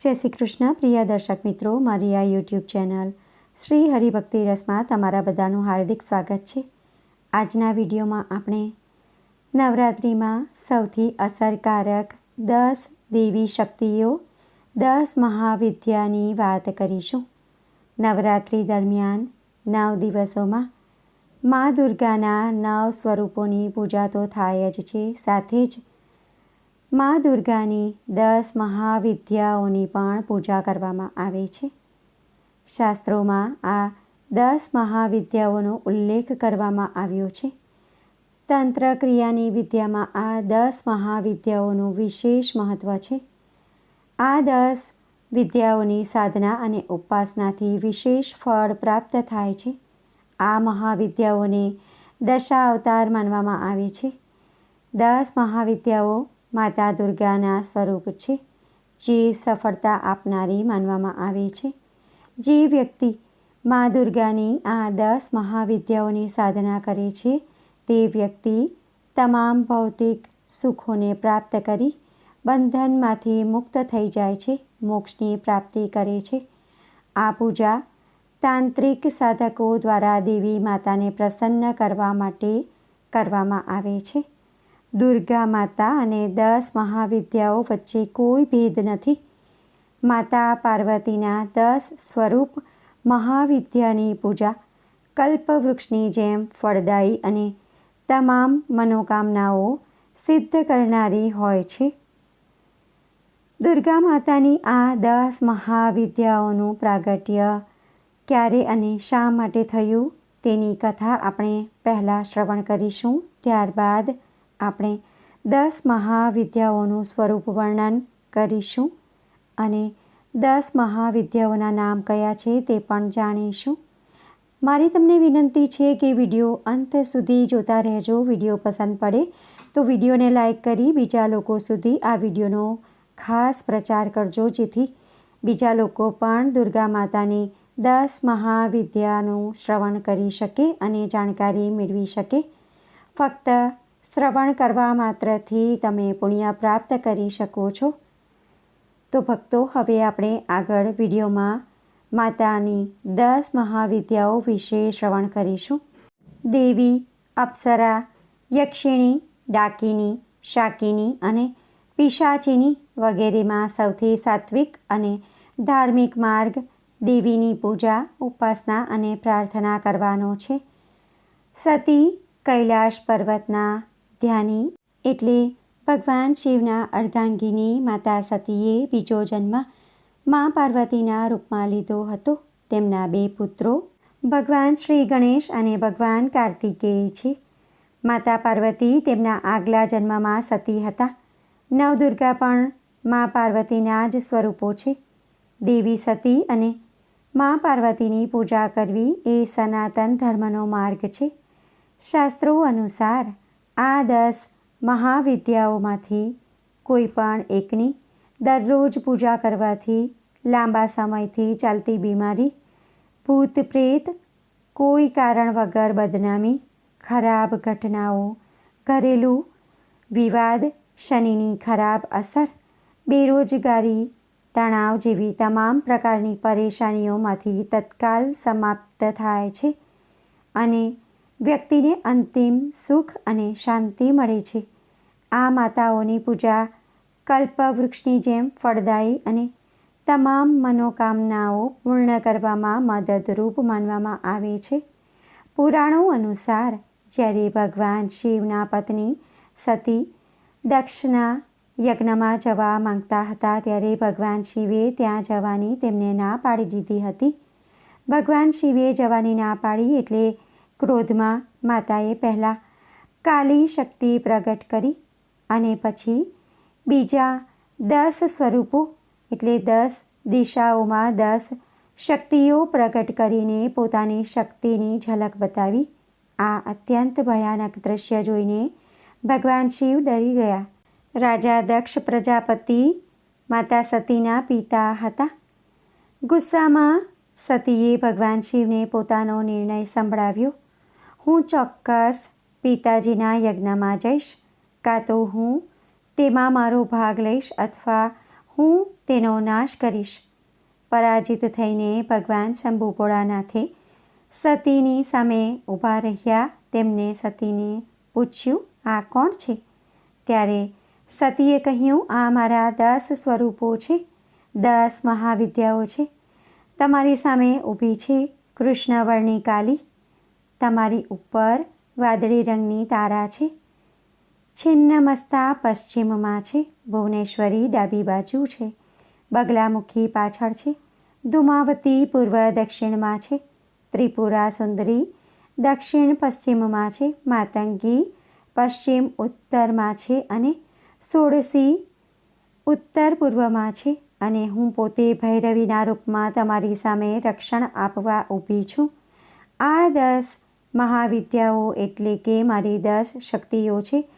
જય શ્રી કૃષ્ણ, પ્રિય દર્શક મિત્રો, મારી આ યુટ્યુબ ચેનલ શ્રી હરિભક્તિ રસમાં તમારા બધાનું હાર્દિક સ્વાગત છે. આજના વિડીયોમાં આપણે નવરાત્રિમાં સૌથી અસરકારક દસ દેવી શક્તિઓ, દસ મહાવિદ્યાની વાત કરીશું. નવરાત્રિ દરમિયાન નવ દિવસોમાં મા દુર્ગાના નવ સ્વરૂપોની પૂજા તો થાય જ છે, સાથે જ મા દુર્ગાની દસ મહાવિદ્યાઓની પણ પૂજા કરવામાં આવે છે. શાસ્ત્રોમાં આ દસ મહાવિદ્યાઓનો ઉલ્લેખ કરવામાં આવ્યો છે. તંત્ર ક્રિયાની વિદ્યામાં આ દસ મહાવિદ્યાઓનું વિશેષ મહત્ત્વ છે. આ દસ વિદ્યાઓની સાધના અને ઉપાસનાથી વિશેષ ફળ પ્રાપ્ત થાય છે. આ મહાવિદ્યાઓને દશા અવતાર માનવામાં આવે છે. દસ મહાવિદ્યાઓ માતા દુર્ગાના સ્વરૂપ છે, જે સફળતા આપનારી માનવામાં આવે છે. જે વ્યક્તિ મા દુર્ગાની આ દસ મહાવિદ્યાઓની સાધના કરે છે, તે વ્યક્તિ તમામ ભૌતિક સુખોને પ્રાપ્ત કરી બંધનમાંથી મુક્ત થઈ જાય છે, મોક્ષની પ્રાપ્તિ કરે છે. આ પૂજા તાંત્રિક સાધકો દ્વારા દેવી માતાને પ્રસન્ન કરવા માટે કરવામાં આવે છે. દુર્ગા માતા અને દસ મહાવિદ્યાઓ વચ્ચે કોઈ ભેદ નથી. માતા પાર્વતીના દસ સ્વરૂપ મહાવિદ્યાની પૂજા, કલ્પવૃક્ષની જેમ ફળદાયી અને તમામ મનોકામનાઓ સિદ્ધ કરનારી હોય છે. દુર્ગા માતાની આ દસ મહાવિદ્યાઓનું પ્રાગટ્ય ક્યારે અને શા માટે થયું તેની કથા આપણે પહેલાં શ્રવણ કરીશું. ત્યારબાદ આપણે દસ મહાવિદ્યાઓનું સ્વરૂપ વર્ણન કરીશું અને દસ મહાવિદ્યાઓના નામ કયા છે તે પણ જાણીશું. મારી તમને વિનંતી છે કે વીડિયો અંત સુધી જોતા રહેજો. વીડિયો પસંદ પડે તો વિડીયોને લાઈક કરી બીજા લોકો સુધી આ વિડીયોનો ખાસ પ્રચાર કરજો. જેથી બીજા લોકો પણ દુર્ગા માતાની દસ મહાવિદ્યાનું શ્રવણ કરી શકે અને જાણકારી મેળવી શકે. ફક્ત શ્રવણ કરવા માત્રથી તમે પુણ્ય પ્રાપ્ત કરી શકો છો. તો ભક્તો, હવે આપણે આગળ વિડીયોમાં માતાની દસ મહાવિદ્યાઓ વિશે શ્રવણ કરીશું. દેવી, અપ્સરા, યક્ષિણી, ડાકીની, શાકિની અને પિશાચિની વગેરેમાં સૌથી સાત્વિક અને ધાર્મિક માર્ગ દેવીની પૂજા, ઉપાસના અને પ્રાર્થના કરવાનો છે. સતી, કૈલાશ પર્વતના ધ્યાની એટલે ભગવાન શિવના અર્ધાંગીની માતા સતીએ બીજો જન્મ મા પાર્વતીના રૂપમાં લીધો હતો. તેમના બે પુત્રો ભગવાન શ્રી ગણેશ અને ભગવાન કાર્તિકેય છે. માતા પાર્વતી તેમના આગલા જન્મમાં સતી હતા. નવદુર્ગા પણ મા પાર્વતીના જ સ્વરૂપો છે. દેવી સતી અને મા પાર્વતીની પૂજા કરવી એ સનાતન ધર્મનો માર્ગ છે. શાસ્ત્રો અનુસાર આ દસ મહાવિદ્યાઓમાંથી કોઈ પણ એકની દરરોજ પૂજા કરવાથી, લાંબા સમયથી ચાલતી બીમારી, ભૂત પ્રેત, કોઈ કારણ વગર બદનામી, ખરાબ ઘટનાઓ, ઘરેલું વિવાદ, શનિની ખરાબ અસર, બેરોજગારી, તણાવ જેવી તમામ પ્રકારની પરેશાનીઓમાંથી તત્કાલ સમાપ્ત થાય છે. અને વ્યક્તિને અંતિમ સુખ અને શાંતિ મળે છે. આ માતાઓની પૂજા કલ્પવૃક્ષની જેમ ફળદાયી અને તમામ મનોકામનાઓ પૂર્ણ કરવામાં મદદરૂપ માનવામાં આવે છે. પુરાણો અનુસાર, જ્યારે ભગવાન શિવના પત્ની સતી દક્ષના યજ્ઞમાં જવા માંગતા હતા, ત્યારે ભગવાન શિવે ત્યાં જવાની તેમને ના પાડી દીધી હતી. ભગવાન શિવે જવાની ના પાડી એટલે ક્રોધમાં માતાએ પહેલાં કાલી શક્તિ પ્રગટ કરી અને પછી બીજા દસ સ્વરૂપો, એટલે દસ દિશાઓમાં દસ શક્તિઓ પ્રગટ કરીને પોતાની શક્તિની ઝલક બતાવી. આ અત્યંત ભયાનક દ્રશ્ય જોઈને ભગવાન શિવ ડરી ગયા. રાજા દક્ષ પ્રજાપતિ માતા સતીના પિતા હતા. ગુસ્સામાં સતીએ ભગવાન શિવને પોતાનો નિર્ણય સંભળાવ્યો. હું ચોક્કસ પિતાજીના યજ્ઞમાં જઈશ કાં તો હું તેમાં મારો ભાગ લઈશ અથવા હું તેનો નાશ કરીશ. પરાજિત થઈને ભગવાન શંભુ ભોળાનાથે સતીની સામે ઊભા રહ્યા. તેમને સતીને પૂછ્યું, આ કોણ છે? ત્યારે સતીએ કહ્યું, આ મારા દસ સ્વરૂપો છે. દસ મહાવિદ્યાઓ છે. તમારી સામે ઊભી છે કૃષ્ણવર્ણી કાલી તમારી ઉપર વાદળી રંગની તારા છે. છિન્નમસ્તા પશ્ચિમમાં છે. ભુવનેશ્વરી ડાબી બાજુ છે. બગલામુખી પાછળ છે. ધુમાવતી પૂર્વ દક્ષિણમાં છે. ત્રિપુરા સુંદરી દક્ષિણ પશ્ચિમમાં છે. માતંગી પશ્ચિમ ઉત્તરમાં છે અને સોળસી ઉત્તર પૂર્વમાં છે. અને હું પોતે ભૈરવીના રૂપમાં તમારી સામે રક્ષણ આપવા ઊભી છું. આ દસ મહાવિદ્યાઓ એટલે કે મારી દસ શક્તિઓ છે.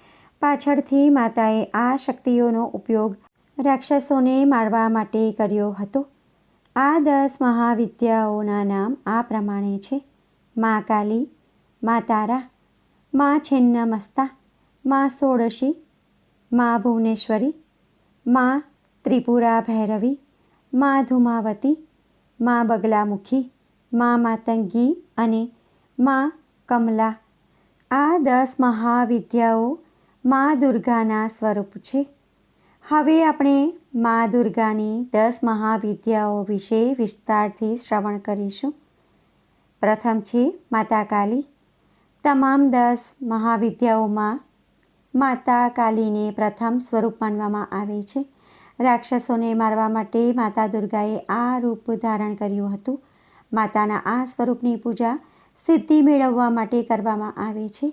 પાછળથી માતાએ આ શક્તિઓનો ઉપયોગ રાક્ષસોને મારવા માટે કર્યો હતો. આ દસ મહાવિદ્યાઓના નામ આ પ્રમાણે છે. મા કાલી, મા તારા, મા છિન્નમસ્તા, મા સોળશી મા ભુવનેશ્વરી, મા ત્રિપુરા ભૈરવી, મા ધુમાવતી, મા બગલામુખી, મા માતંગી અને મા કમલા. આ દસ મહાવિદ્યાઓ મા દુર્ગાના સ્વરૂપ છે. હવે આપણે મા દુર્ગાની દસ મહાવિદ્યાઓ વિશે વિસ્તારથી શ્રવણ કરીશું. પ્રથમ છે માતા કાલી. તમામ દસ મહાવિદ્યાઓમાં માતા કાલીને પ્રથમ સ્વરૂપ માનવામાં આવે છે. રાક્ષસોને મારવા માટે માતા દુર્ગાએ આ રૂપ ધારણ કર્યું હતું. માતાના આ સ્વરૂપની પૂજા સિદ્ધિ મેળવવા માટે કરવામાં આવે છે.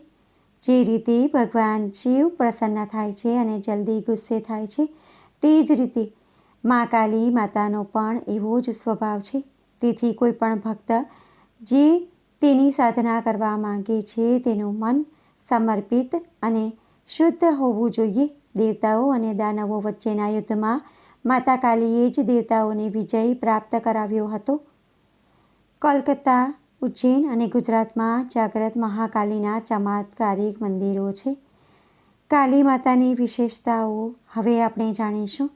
જે રીતે ભગવાન શિવ પ્રસન્ન થાય છે અને જલ્દી ગુસ્સે થાય છે, તે જ રીતે મા કાલી માતાનો પણ એવો જ સ્વભાવ છે. તેથી કોઈ પણ ભક્ત જે તેની સાધના કરવા માંગે છે, તેનું મન સમર્પિત અને શુદ્ધ હોવું જોઈએ. દેવતાઓ અને દાનવો વચ્ચેના યુદ્ધમાં માતા કાલીએ જ દેવતાઓને વિજય પ્રાપ્ત કરાવ્યો હતો. કોલકાતા ઉજ્જૈન અને ગુજરાતમાં જાગ્રત મહાકાલીના ચમત્કારિક મંદિરો છે. કાલી માતાની વિશેષતાઓ હવે આપણે જાણીશું.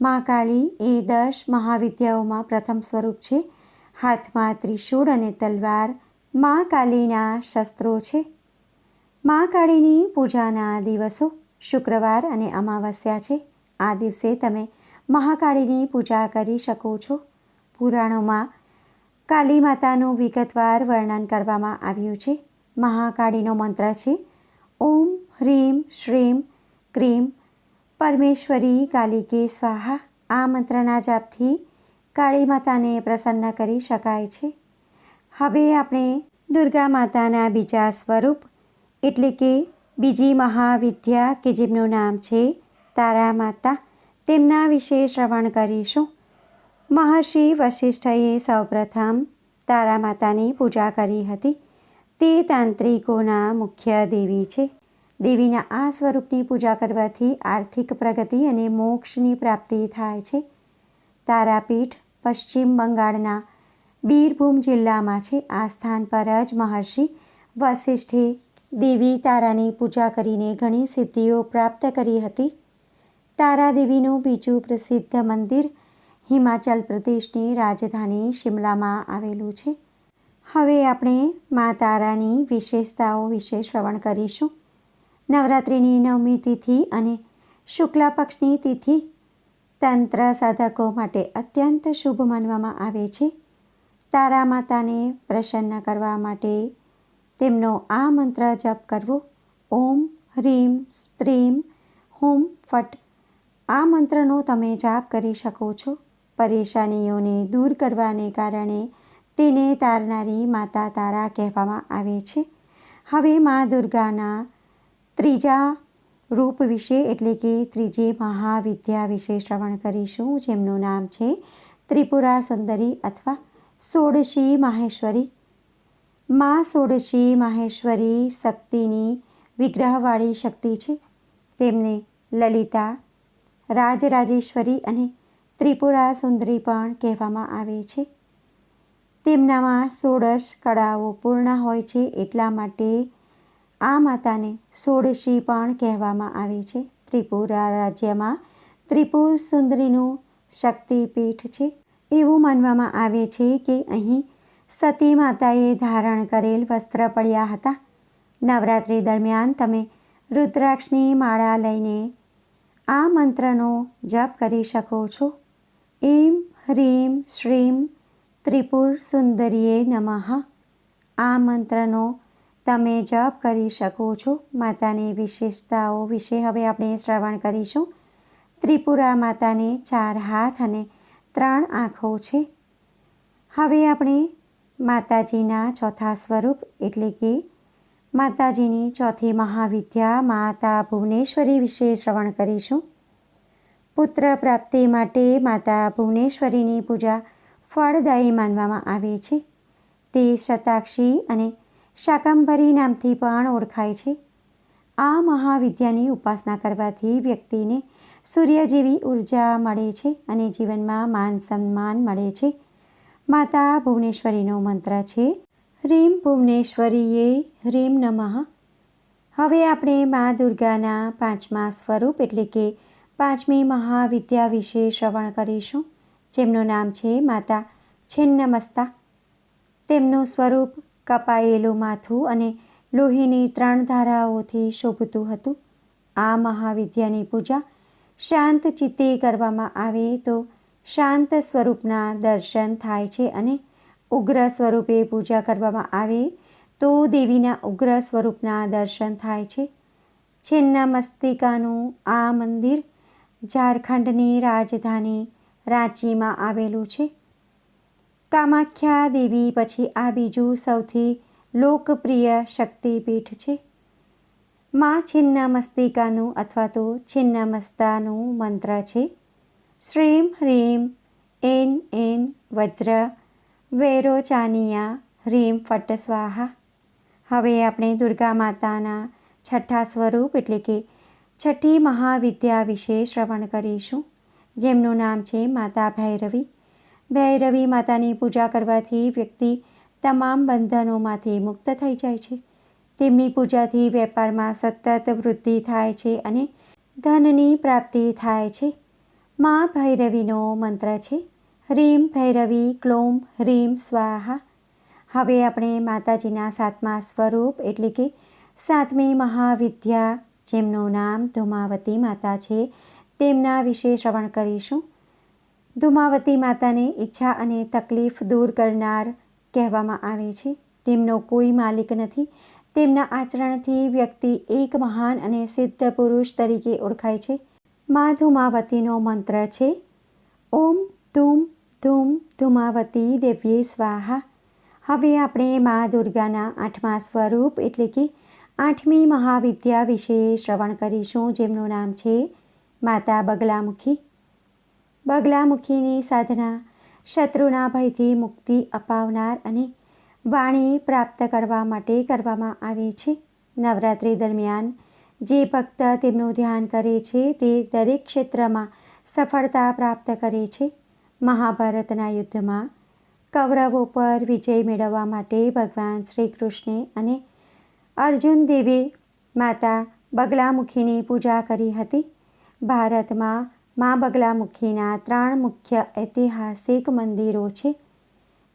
મા કાળી એ દશ મહાવિદ્યાઓમાં પ્રથમ સ્વરૂપ છે. હાથમાં ત્રિશૂળ અને તલવાર મા કાલીના શસ્ત્રો છે. મા કાળીની પૂજાના દિવસો શુક્રવાર અને અમાવસ્યા છે. આ દિવસે તમે મહાકાળીની પૂજા કરી શકો છો. પુરાણોમાં કાલી માતાનું વિગતવાર વર્ણન કરવામાં આવ્યું છે. મહાકાળીનો મંત્ર છે, ઓમ હ્રીમ શ્રીમ ક્રીમ પરમેશ્વરી કાલિકે સ્વાહા. આ મંત્રના જાપથી કાળી માતાને પ્રસન્ન કરી શકાય છે. હવે આપણે દુર્ગા માતાના બીજા સ્વરૂપ, એટલે કે બીજી મહાવિદ્યા કે જેમનું નામ છે તારા માતા, તેમના વિશે શ્રવણ કરીશું. મહર્ષિ વશિષ્ઠએ સૌપ્રથમ તારા માતાની પૂજા કરી હતી. તે તાંત્રિકોના મુખ્ય દેવી છે. દેવીના આ સ્વરૂપની પૂજા કરવાથી આર્થિક પ્રગતિ અને મોક્ષની પ્રાપ્તિ થાય છે. તારાપીઠ પશ્ચિમ બંગાળના બીરભૂમ જિલ્લામાં છે. આ સ્થાન પર જ મહર્ષિ વશિષ્ઠે દેવી તારાની પૂજા કરીને ઘણી સિદ્ધિઓ પ્રાપ્ત કરી હતી. તારા દેવીનું બીજું પ્રસિદ્ધ મંદિર હિમાચલ પ્રદેશની રાજધાની શિમલામાં આવેલું છે. હવે આપણે મા તારાની વિશેષતાઓ વિશે શ્રવણ કરીશું. નવરાત્રિની નવમી તિથિ અને શુક્લા પક્ષની તિથિ તંત્ર સાધકો માટે અત્યંત શુભ માનવામાં આવે છે. તારા માતાને પ્રસન્ન કરવા માટે તેમનો આ મંત્ર જપ કરવો. ઓમ, હ્રીમ, સ્ત્રીમ, હુમ, ફટ આ મંત્રનો તમે જાપ કરી શકો છો. પરેશાનીઓને દૂર કરવાને કારણે તેને તારનારી માતા તારા કહેવામાં આવે છે. હવે મા દુર્ગાના ત્રીજા રૂપ વિશે એટલે કે ત્રીજી મહાવિદ્યા વિશે શ્રવણ કરીશું, જેમનું નામ છે ત્રિપુરા સુંદરી અથવા સોડશી માહેશ્વરી. મા સોડશી માહેશ્વરી શક્તિની વિગ્રહવાળી શક્તિ છે. તેમને લલિતા, રાજરાજેશ્વરી અને ત્રિપુરા સુંદરી પણ કહેવામાં આવે છે. તેમનામાં સોળશ કળાઓ પૂર્ણ હોય છે એટલા માટે આ માતાને સોળશી પણ કહેવામાં આવે છે. ત્રિપુરા રાજ્યમાં ત્રિપુર સુંદરીનું શક્તિપીઠ છે. એવું માનવામાં આવે છે કે અહીં સતી માતાએ ધારણ કરેલ વસ્ત્ર પડ્યા હતા. નવરાત્રિ દરમિયાન તમે રુદ્રાક્ષની માળા લઈને આ મંત્રનો જપ કરી શકો છો. એમ હ્રીમ શ્રીમ ત્રિપુર સુંદરીએ નમઃ આ મંત્રનો તમે જપ કરી શકો છો. માતાની વિશેષતાઓ વિશે હવે આપણે શ્રવણ કરીશું. ત્રિપુરા માતાને ચાર હાથ અને ત્રણ આંખો છે. હવે આપણે માતાજીના ચોથા સ્વરૂપ એટલે કે માતાજીની ચોથી મહાવિદ્યા, માતા ભુવનેશ્વરી વિશે શ્રવણ કરીશું. પુત્ર પ્રાપ્તિ માટે માતા ભુવનેશ્વરીની પૂજા ફળદાયી માનવામાં આવે છે. તે શતાક્ષી અને શાકંભરી નામથી પણ ઓળખાય છે. આ મહાવિદ્યાની ઉપાસના કરવાથી વ્યક્તિને સૂર્ય જેવી ઊર્જા મળે છે અને જીવનમાં માન સન્માન મળે છે. માતા ભુવનેશ્વરીનો મંત્ર છે હ્રીમ ભુવનેશ્વરીએ હ્રીમ નમઃ. હવે આપણે મા દુર્ગાના પાંચમા સ્વરૂપ એટલે કે પાંચમી મહાવિદ્યા વિશે શ્રવણ કરીશું. જેમનું નામ છે માતા છિન્નમસ્તા. તેમનું સ્વરૂપ કપાયેલું માથું અને લોહીની ત્રણ ધારાઓથી શોભતું હતું. આ મહાવિદ્યાની પૂજા શાંત ચિત્તે કરવામાં આવે તો શાંત સ્વરૂપના દર્શન થાય છે અને ઉગ્ર સ્વરૂપે પૂજા કરવામાં આવે તો દેવીના ઉગ્ર સ્વરૂપના દર્શન થાય છે. છિન્ન મસ્તિકાનું આ મંદિર ઝારખંડની રાજધાની રાંચીમાં આવેલું છે. કામાખ્યા દેવી પછી આ બીજું સૌથી લોકપ્રિય શક્તિપીઠ છે. માં છિન્નમસ્તિકાનું અથવા તો છિન્નમસ્તાનું મંત્ર છે. શ્રીમ હ્રીમ એન એન, વજ્ર વેરોચાનિયા હ્રીમ ફટ સ્વાહા. હવે આપણે દુર્ગા માતાના છઠ્ઠા સ્વરૂપ એટલે કે છઠ્ઠી મહાવિદ્યા વિશે શ્રવણ કરીશું. જેમનું નામ છે માતા ભૈરવી. ભૈરવી માતાની પૂજા કરવાથી વ્યક્તિ તમામ બંધનોમાંથી મુક્ત થઈ જાય છે. તેમની પૂજાથી વેપારમાં સતત વૃદ્ધિ થાય છે અને ધનની પ્રાપ્તિ થાય છે. મા ભૈરવીનો મંત્ર છે હ્રીમ ભૈરવી, ક્લોમ હ્રીમ સ્વાહા. હવે આપણે માતાજીના સાતમા સ્વરૂપ એટલે કે સાતમી મહાવિદ્યા જેમનું નામ ધુમાવતી માતા છે, તેમના વિશે શ્રવણ કરીશું. ધુમાવતી માતાને ઈચ્છા અને તકલીફ દૂર કરનાર કહેવામાં આવે છે. તેમનો કોઈ માલિક નથી. તેમના આચરણથી વ્યક્તિ એક મહાન અને સિદ્ધ પુરુષ તરીકે ઓળખાય છે. મા ધુમાવતીનો મંત્ર છે, ઓમ ધૂમ ધૂમ ધુમાવતી દેવ્યે સ્વાહા. હવે આપણે મા દુર્ગાના આઠમા સ્વરૂપ એટલે કે આઠમી મહાવિદ્યા વિશે શ્રવણ કરીશું, જેમનું નામ છે માતા બગલામુખી. બગલામુખીની સાધના, શત્રુના ભયથી મુક્તિ અપાવનાર અને વાણી પ્રાપ્ત કરવા માટે કરવામાં આવે છે. નવરાત્રિ દરમિયાન જે ભક્ત તેમનું ધ્યાન કરે છે, તે દરેક ક્ષેત્રમાં સફળતા પ્રાપ્ત કરે છે. મહાભારતના યુદ્ધમાં કૌરવો પર વિજય મેળવવા માટે ભગવાન શ્રી કૃષ્ણે અને અર્જુન દેવે માતા બગલામુખીની પૂજા કરી હતી. ભારતમાં મા બગલામુખીના ત્રણ મુખ્ય ઐતિહાસિક મંદિરો છે.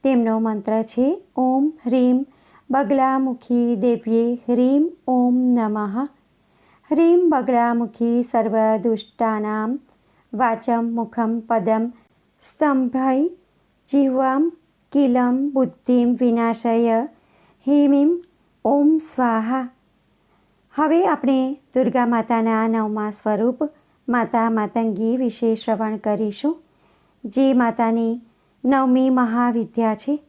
તેમનો મંત્ર છે, ઓમ હ્રીમ બગલામુખી દેવ્યે હ્રીમ ઓમ નમઃ. હ્રીમ બગલામુખી સર્વદુષ્ટાનામ વાચમ મુખમ પદમ સ્તંભય જીહ્વામ કિલમ બુદ્ધિમ વિનાશય હિમીમ ઓમ સ્વાહા. હવે આપણે દુર્ગા માતાના નવમા સ્વરૂપ, માતા માતંગી વિશે શ્રવણ કરીશું. જે માતાની નવમી મહાવિદ્યા છે,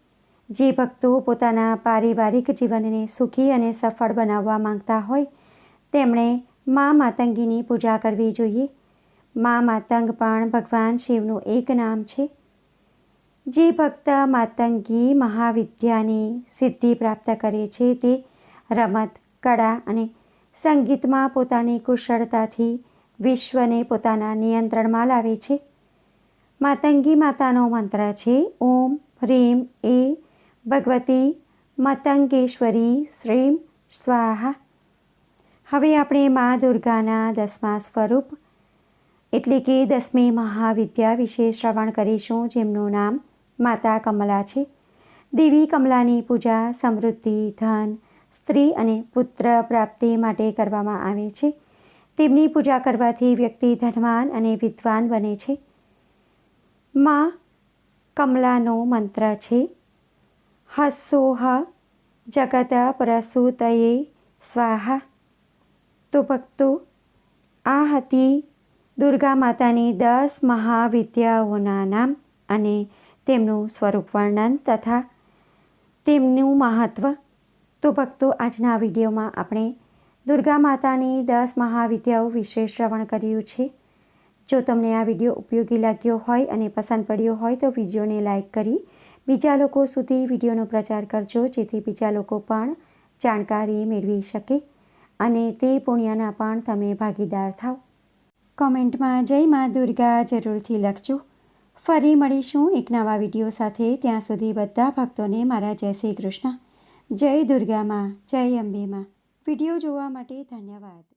જે ભક્તો પોતાના પારિવારિક જીવનને સુખી અને સફળ બનાવવા માંગતા હોય, તેમણે મા માતંગીની પૂજા કરવી જોઈએ. મા માતંગ પણ ભગવાન શિવનું એક નામ છે. જે ભક્ત માતંગી મહાવિદ્યાની સિદ્ધિ પ્રાપ્ત કરે છે તે રમત, કળા અને સંગીતમાં પોતાની કુશળતાથી વિશ્વને પોતાના નિયંત્રણમાં લાવે છે. માતંગી માતાનો મંત્ર છે, ઓમ હ્રીમ એ ભગવતી મતંગેશ્વરી શ્રીમ સ્વાહા. હવે આપણે મા દુર્ગાના દસમા સ્વરૂપ, એટલે કે દસમી મહાવિદ્યા વિશે શ્રવણ કરીશું, જેમનું નામ માતા કમલા છે. દેવી કમલાની પૂજા, સમૃદ્ધિ, ધન, સ્ત્રી અને પુત્ર પ્રાપ્તિ માટે કરવામાં આવે છે. તેમની પૂજા કરવાથી વ્યક્તિ ધનવાન અને વિદ્વાન બને છે. માં કમલાનો મંત્ર છે હસોહ જગત પ્રસૂતયે સ્વાહા. તો ભક્તો, આ હતી દુર્ગા માતાની દસ મહાવિદ્યાઓના નામ અને તેમનું સ્વરૂપ વર્ણન તથા તેમનું મહત્ત્વ તો ભક્તો, આજના વિડીયોમાં આપણે દુર્ગા માતાની દસ મહાવિદ્યાઓ વિશે શ્રવણ કર્યું છે. જો તમને આ વીડિયો ઉપયોગી લાગ્યો હોય અને પસંદ પડ્યો હોય તો વિડીયોને લાઇક કરી બીજા લોકો સુધી વિડીયોનો પ્રચાર કરજો, જેથી બીજા લોકો પણ જાણકારી મેળવી શકે અને તે પુણ્યના પણ તમે ભાગીદાર થાવ. કોમેન્ટમાં જય મા દુર્ગા જરૂરથી લખજો. ફરી મળીશું એક નવા વીડિયો સાથે. ત્યાં સુધી બધા ભક્તોને મારા જય શ્રી કૃષ્ણ. જય દુર્ગામાં, જય અંબેમાં. વીડિયો જોવા માટે ધન્યવાદ.